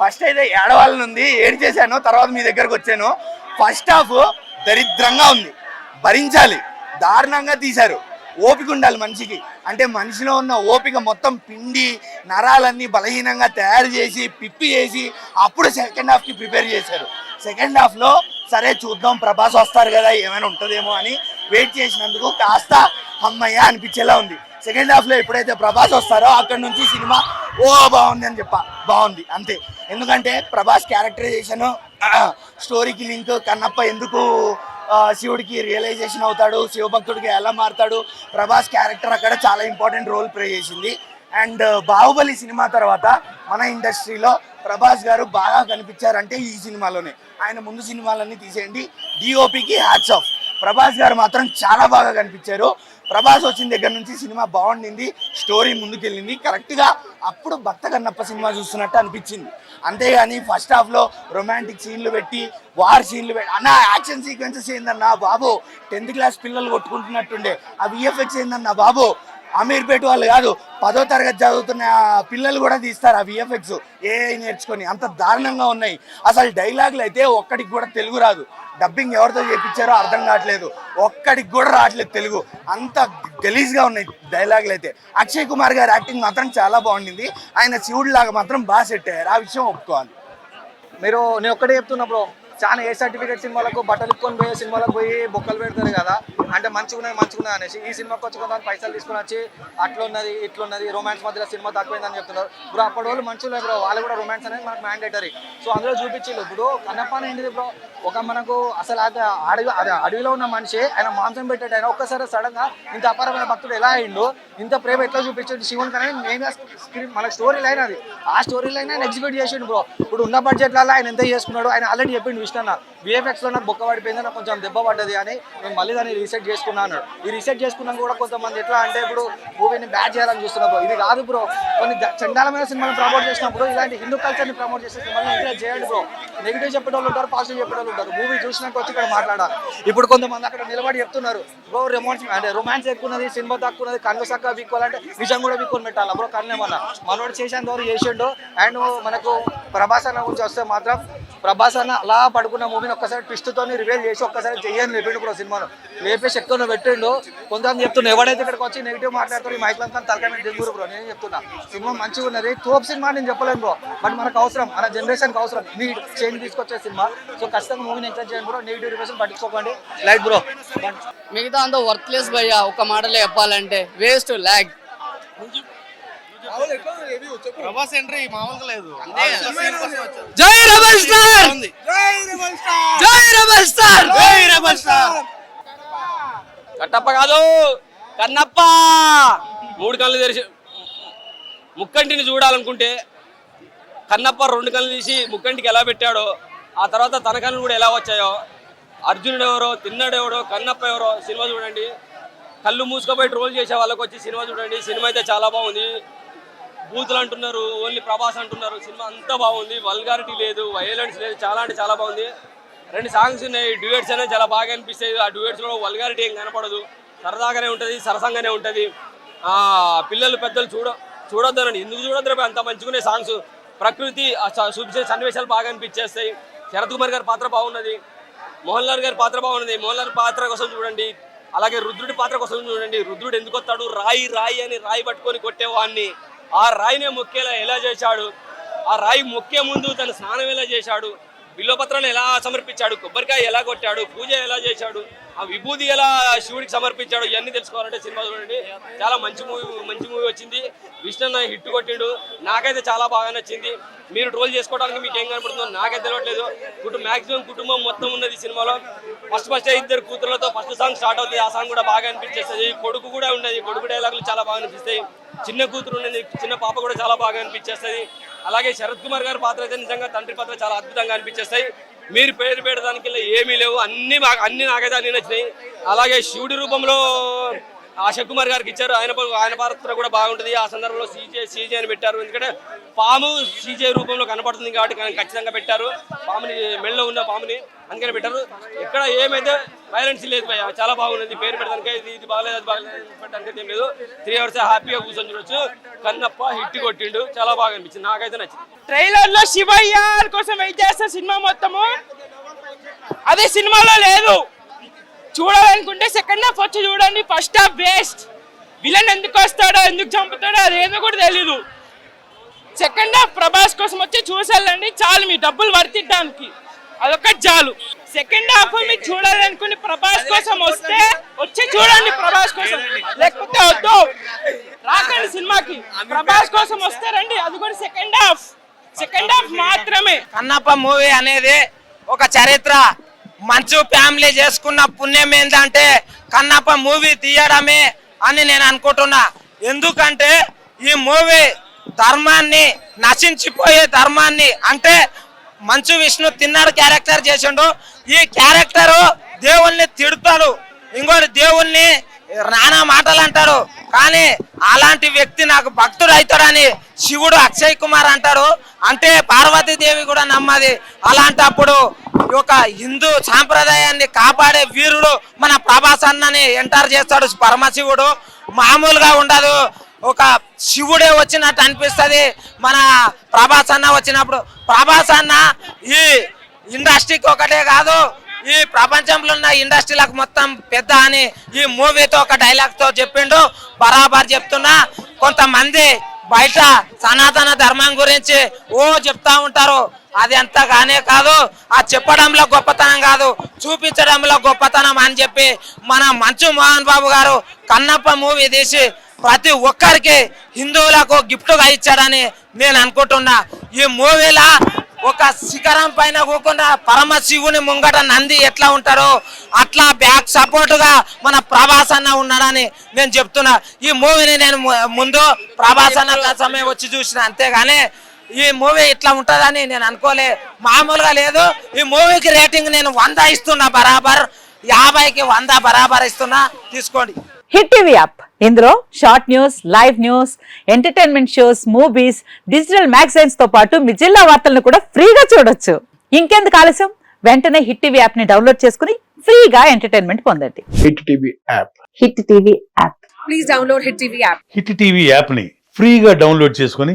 First అయితే ఏడవాళ్ళని ఉంది ఏడు చేశాను తర్వాత మీ దగ్గరకు వచ్చాను. ఫస్ట్ హాఫ్ దరిద్రంగా ఉంది. భరించాలి దారుణంగా తీశారు. ఓపిక ఉండాలి మనిషికి. అంటే మనిషిలో ఉన్న ఓపిక మొత్తం పిండి నరాలన్నీ బలహీనంగా తయారు చేసి పిప్పి చేసి అప్పుడు సెకండ్ హాఫ్కి ప్రిపేర్ చేశారు. సెకండ్ హాఫ్లో సరే చూద్దాం ప్రభాస్ వస్తారు కదా ఏమైనా ఉంటుందేమో అని వెయిట్ చేసినందుకు కాస్త అమ్మయ్య అనిపించేలా ఉంది. సెకండ్ హాఫ్లో ఎప్పుడైతే ప్రభాస్ వస్తారో అక్కడ నుంచి సినిమా ఓ బాగుంది అని చెప్ప. బాగుంది అంతే. ఎందుకంటే ప్రభాస్ క్యారెక్టరైజేషన్ స్టోరీకి లింక్ కన్నప్ప ఎందుకు శివుడికి రియలైజేషన్ అవుతాడు శివభక్తుడికి ఎలా మారుతాడు ప్రభాస్ క్యారెక్టర్ అక్కడ చాలా ఇంపార్టెంట్ రోల్ ప్లే చేసింది. అండ్ బాహుబలి సినిమా తర్వాత మన ఇండస్ట్రీలో ప్రభాస్ గారు బాగా కనిపించారంటే ఈ సినిమాలోనే. ఆయన ముందు సినిమాలన్నీ తీసేయండి. డిఓపికి హ్యాట్స్ ఆఫ్ ప్రభాస్ గారు మాత్రం చాలా బాగా కనిపించారు. ప్రభాస్ వచ్చిన దగ్గర నుంచి సినిమా బాగుండింది స్టోరీ ముందుకెళ్ళింది. కరెక్ట్గా అప్పుడు భక్త కన్నప్ప సినిమా చూస్తున్నట్టు అనిపించింది. అంతేగాని ఫస్ట్ హాఫ్లో రొమాంటిక్ సీన్లు పెట్టి వార్ సీన్లు పెట్టి అన్న యాక్షన్ సీక్వెన్సెస్ ఏందన్నా బాబు? టెన్త్ క్లాస్ పిల్లలు కొట్టుకుంటున్నట్టుండే. ఆ విఎఫ్ఎక్స్ ఏందన్నా బాబు? అమీర్పేట వాళ్ళు కాదు పదో తరగతి చదువుతున్న పిల్లలు కూడా తీస్తారు ఆ విఎఫ్ఎక్స్ ఏ నేర్చుకొని అంత దారుణంగా ఉన్నాయి. అసలు డైలాగులు అయితే ఒక్కడికి కూడా తెలుగు రాదు. డబ్బింగ్ ఎవరితో చేయించారో అర్థం కావట్లేదు. ఒక్కడికి కూడా రావట్లేదు తెలుగు. అంత గలీజ్గా ఉన్నాయి డైలాగులు అయితే. అక్షయ్ కుమార్ గారి యాక్టింగ్ మాత్రం చాలా బాగుండింది. ఆయన శివుడు లాగా మాత్రం బాగా సెట్ అయ్యారు. ఆ విషయం ఒప్పుకోవాలి. మీరు నేను ఒక్కటే చెప్తున్నా బ్రో. చాలా ఏ సర్టిఫికేట్ సినిమాలకు బట్టలు ఇక్కొని పోయే సినిమాలకు పోయి బొక్కలు పెడతారు కదా. అంటే మంచిగున్నాయి మంచిగున్నాయి అనేసి. ఈ సినిమాకి వచ్చి కొంత పైసలు తీసుకొని వచ్చి అట్లా ఉన్నది ఇట్లా ఉన్నది రొమాన్స్ మధ్యలో సినిమా తక్కువైందని చెప్తున్నారు. ఇప్పుడు అప్పటి వాళ్ళు మంచులే బ్రో. వాళ్ళు కూడా రొమాన్స్ అనేది మనకు మ్యాండేటరీ సో అందులో చూపించిండు ఇప్పుడు కన్నప్పని ఏంటిది బ్రో? ఒక మనకు అసలు అది అడవి అది అడవిలో ఉన్న మనిషి ఆయన మాంసం పెట్టాడు ఆయన ఒక్కసారి సడన్గా ఇంత అపారమైన భక్తుడు ఎలా అయిండు? ఇంత ప్రేమ ఎట్లా చూపించాడు శివుని కానీ మెయిన్ స్క్రీన్ మన స్టోరీ లైన్ అది. ఆ స్టోరీ లైన్ ఆయన ఎగ్జిక్యూట్ చేసిండు బ్రో. ఇప్పుడు ఉన్న బడ్జెట్లలో ఆయన ఎంత చేసుకున్నాడు ఆయన ఆల్రెడీ చెప్పిండు. చూసిన అన్న విఎఫ్ఎక్స్లో నాకు బొక్క పడిపోయింది నాకు కొంచెం దెబ్బ పడ్డది అని నేను మళ్ళీ దాన్ని రీసెట్ చేసుకున్నా అన్నాడు ఈ రీసెట్ చేసుకున్నాక కూడా కొంతమంది ఎట్లా అంటే ఇప్పుడు మూవీని బ్యాడ్ చేయాలని చూస్తున్నా బ్రో ఇది కాదు బ్రో కొన్ని ద- చండాలమైన సినిమాలు ప్రమోట్ చేసినప్పుడు ఇలాంటి హిందూ కల్చర్ని ప్రమోట్ చేసే సినిమాలు ఎంకరేజ్ చేయండి బ్రో నెగిటివ్ చెప్పేటోళ్ళు ఉంటారు పాజిటివ్ చెప్పేటోళ్ళు ఉంటారు. మూవీ చూసినాక వచ్చి ఇక్కడ మాట్లాడాలి. ఇప్పుడు కొంతమంది అక్కడ నిలబడి చెప్తున్నారు బ్రో రొమాన్స్ అంటే రొమాన్స్ ఎక్కున్నది సినిమా తక్కువ ఉన్నది కన్ను సక్క వీక్కోవాలంటే నిజం కూడా వీక్కొని పెట్టాలి బ్రో కన్నేమన్నా మనోడు చేసేంత వరకు చేసిండు. అండ్ మనకు ప్రభాస్ అన్న గురించి వస్తే మాత్రం ప్రభాస్ అన్న అలా పడుకున్న మూవీని ఒక్కసారి ట్విస్ట్తో తోని రివీల్ చేసి ఒక్కసారి చెయ్యని లేపిండు బ్రో సినిమాను. లేపేసి ఎక్కువ పెట్టిండు. కొంతమంది చెప్తున్నా ఎవడైతే ఇక్కడికి వచ్చి నెగిటివ్ మాట్లాడుతున్నారు ఈ మైక్ అంతా తలకాయ మీద దిగురు బ్రో నేను చెప్తున్నా సినిమా మంచిగా ఉన్నది. తోపు సినిమా నేను చెప్పలేను బ్రో బట్ మనకు అవసరం మన జనరేషన్కి అవసరం. మీ చేంజ్ తీసుకొచ్చే సినిమా. సో ఖచ్చితంగా మూవీని ఎంకరేజ్ చేయండి బ్రో నెగిటివ్ రివేషన్ పట్టించుకోకండి. Light bro. మిగతా అంతా వర్త్లెస్ భయ్యా ఒక మాటలో చెప్పాలంటే వేస్ట్ ల్యాగ్ ప్రభాస్ ఎంట్రీ మామూలుగా లేదు. జై రెబల్ స్టార్! జై రెబల్ స్టార్! జై రెబల్ స్టార్! కట్టప్ప కాదు! కన్నప్ప! మూడు కళ్ళు తెరిచి ముక్కంటిని చూడాలనుకుంటే కన్నప్ప రెండు కళ్ళు తీసి ముక్కంటికి ఎలా పెట్టాడో ఆ తర్వాత తన కళ్ళు కూడా ఎలా వచ్చాయో అర్జునుడు ఎవరో తిన్నాడు ఎవరో కన్నప్ప ఎవరో సినిమా చూడండి. కళ్ళు మూసుకుపోయి ట్రోల్ చేసే వాళ్ళకి వచ్చి సినిమా చూడండి. సినిమా అయితే చాలా బాగుంది. బూతులు అంటున్నారు ఓన్లీ ప్రభాస్ అంటున్నారు. సినిమా అంతా బాగుంది వల్గారిటీ లేదు వయలెన్స్ లేదు చాలా అంటే చాలా బాగుంది. రెండు సాంగ్స్ ఉన్నాయి డ్యూయట్స్ అనేవి చాలా బాగా అనిపిస్తాయి. ఆ డ్యూయట్స్లో వల్గారిటీ ఏం కనపడదు. సరదాగానే ఉంటుంది సరసంగానే ఉంటుంది. పిల్లలు పెద్దలు చూడ చూడొద్దనండి. ఎందుకు చూడొద్దు అంత మంచిగానే సాంగ్స్ ప్రకృతి చూపించే సన్నివేశాలు బాగా అనిపించేస్తాయి. శరత్ కుమార్ గారి పాత్ర బాగున్నది. మోహన్ లాల్ గారి పాత్ర బాగున్నది. మోహన్ లాల్ పాత్ర కోసం చూడండి. అలాగే రుద్రుడి పాత్ర కోసం చూడండి. రుద్రుడు ఎందుకు వస్తాడు? రాయి రాయి అని రాయి పట్టుకొని కొట్టేవాడిని ఆ రాయినే మొక్కేలా ఎలా చేశాడు? ఆ రాయి మొక్కే ముందు తన స్నానం ఎలా చేశాడు? బిల్వపత్రాలు ఎలా సమర్పించాడు? కొబ్బరికాయ ఎలా కొట్టాడు? పూజ ఎలా చేశాడు? ఆ విభూతి ఎలా శివుడికి సమర్పించాడు? ఇవన్నీ తెలుసుకోవాలంటే సినిమా చూడండి. చాలా మంచి మూవీ మంచి మూవీ వచ్చింది. విష్ణు హిట్ కొట్టిండు. నాకైతే చాలా బాగా నచ్చింది. మీరు ట్రోల్ చేసుకోవడానికి మీకు ఏం కనపడుతుందో నాకైతే తెలియట్లేదు కుటుంబ మాక్సిమం కుటుంబం మొత్తం ఉన్నది ఈ సినిమాలో. ఫస్ట్ ఫస్ట్ ఇద్దరు కూతురులతో ఫస్ట్ సాంగ్ స్టార్ట్ అవుతుంది. ఆ సాంగ్ కూడా బాగా అనిపించేస్తుంది. కొడుకు కూడా ఉన్నది కొడుకు డైలాగులు చాలా బాగా అనిపిస్తాయి. చిన్న కూతురు చిన్న పాప కూడా చాలా బాగా అనిపించేస్తుంది. అలాగే శరత్ కుమార్ గారి పాత్ర అయితే నిజంగా తండ్రి పాత్ర చాలా అద్భుతంగా అనిపించేస్తాయి మీరు పేరు పెట్టడానికి ఏమీ లేవు అన్ని అన్ని నాకైతే అన్ని నచ్చినాయి. అలాగే శివుడి రూపంలో అశోక్ కుమార్ గారికి ఇచ్చారు. ఆయన ఆయన పాత్ర కూడా బాగుంటుంది. ఆ సందర్భంలో సీజే సీజే అని పెట్టారు. ఎందుకంటే పాము సీజే రూపంలో కనపడుతుంది కాబట్టి ఖచ్చితంగా పెట్టారు. పాముని మెళ్ళలో ఉన్న పాముని అందుకని పెట్టారు. ఎక్కడ ఏమైతే వైలెన్స్ లేదు భయ చాలా బాగుంది. పేరు పెట్టడానికి ఇది ఇది బాగలేదు అది బాగలేదు పెట్టడానికి ఏం లేదు. త్రీ అవర్స్ హ్యాపీగా కూర్చొని చూడొచ్చు. కన్నప్ప హిట్ కొట్టిండు. చాలా బాగా అనిపించింది. నాకైతే నచ్చింది. ట్రైలర్లో శివయ్య కోసం వెయిట్ చేస్తా సినిమా మొత్తము. అదే సినిమాలో లేదు. చూడాలనుకుంటే సెకండ్ హాఫ్ వచ్చి చూడండి ఫస్ట్ హాఫ్ వేస్ట్ విలన్ ఎందుకు వస్తాడో ఎందుకు చంపుతాడో అదేందో కూడా తెలీదు. సెకండ్ హాఫ్ ప్రభాస్ కోసం వచ్చి చూసేళ్ళండి చాలు మీ డబ్బులు వర్తిడ్డానికి అదొకటి చాలు సెకండ్ హాఫ్ మీరు చూడాలనుకుని ప్రభాస్ కోసం వస్తే వచ్చి చూడండి ప్రభాస్ కోసం. లేకపోతే వద్దు. రాకండి సినిమాకి. ప్రభాస్ కోసం వస్తే రండి. అది కూడా సెకండ్ హాఫ్ సెకండ్ హాఫ్ మాత్రమే. కన్నప్ప మూవీ అనేది ఒక చరిత్ర. మంచు ఫ్యామిలీ చేసుకున్న పుణ్యం ఏంటంటే కన్నప్ప మూవీ తీయడమే అని నేను అనుకుంటున్నా. ఎందుకంటే ఈ మూవీ ధర్మాన్ని నశించిపోయే ధర్మాన్ని అంటే మంచు విష్ణు తిన్నాడు క్యారెక్టర్ చేసిండు. ఈ క్యారెక్టర్ దేవుణ్ణి తిడతాడు. ఇంకోటి దేవుణ్ణి నానా మాటలు అంటాడు. కానీ అలాంటి వ్యక్తి నాకు భక్తుడు అవుతాడని శివుడు అక్షయ్ కుమార్ అంటాడు. అంటే పార్వతీదేవి కూడా నమ్మది. అలాంటప్పుడు ఈ యొక్క హిందూ సాంప్రదాయాన్ని కాపాడే వీరుడు మన ప్రభాస్ అన్నని ఎంటర్ చేస్తాడు పరమశివుడు. మామూలుగా ఉండదు. ఒక శివుడే వచ్చినట్టు అనిపిస్తుంది. మన ప్రభాస్ అన్న వచ్చినప్పుడు. ప్రభాస్ అన్న ఈ ఇండస్ట్రీకి ఒకటే కాదు ఈ ప్రపంచంలో ఉన్న ఇండస్ట్రీలకు మొత్తం పెద్ద అని ఈ మూవీతో ఒక డైలాగ్తో చెప్పిండు. బరాబర్ చెప్తున్నా. కొంతమంది బయట సనాతన ధర్మం గురించి ఓ చెప్తా ఉంటారు. అది అంత కానే కాదు. ఆ చెప్పడంలో గొప్పతనం కాదు. చూపించడంలో గొప్పతనం అని చెప్పి మన మంచు మోహన్ బాబు గారు కన్నప్ప మూవీ తీసి ప్రతి ఒక్కరికి హిందువులకు గిఫ్ట్గా ఇచ్చాడని నేను అనుకుంటున్నా. ఈ మూవీలా ఒక శిఖరం పైన కూకుండా పరమశివుని ముంగట నంది ఎట్లా ఉంటారో అట్లా బ్యాక్ సపోర్ట్గా మన ప్రభాస్ అన్న ఉన్నాడని నేను చెప్తున్నా. ఈ మూవీని నేను ముందు ప్రభాస్ అన్న కోసమే వచ్చి చూసిన అంతేగాని ఈ మూవీ ఇట్లా ఉంటుందని నేను అనుకోలే. మామూలుగా లేదు. ఈ మూవీకి రేటింగ్ నేను వంద ఇస్తున్నా బరాబర్. యాభైకి వంద బరాబర్ ఇస్తున్నా. తీసుకోండి. Hit TV app. ఇందులో short news live news entertainment shows movies digital మ్యాగజైన్స్తో పాటు మీ జిల్లా వార్తలను కూడా ఫ్రీగా చూడొచ్చు. ఇంకెందుకు ఆలస్యం? వెంటనే హిట్ టీవీ యాప్ని డౌన్లోడ్ చేసుకుని ఫ్రీగా ఎంటర్టైన్మెంట్ పొందండి. Hit TV app. Hit TV app. Hit TV యాప్ని ఫ్రీగా డౌన్లోడ్ చేసుకొని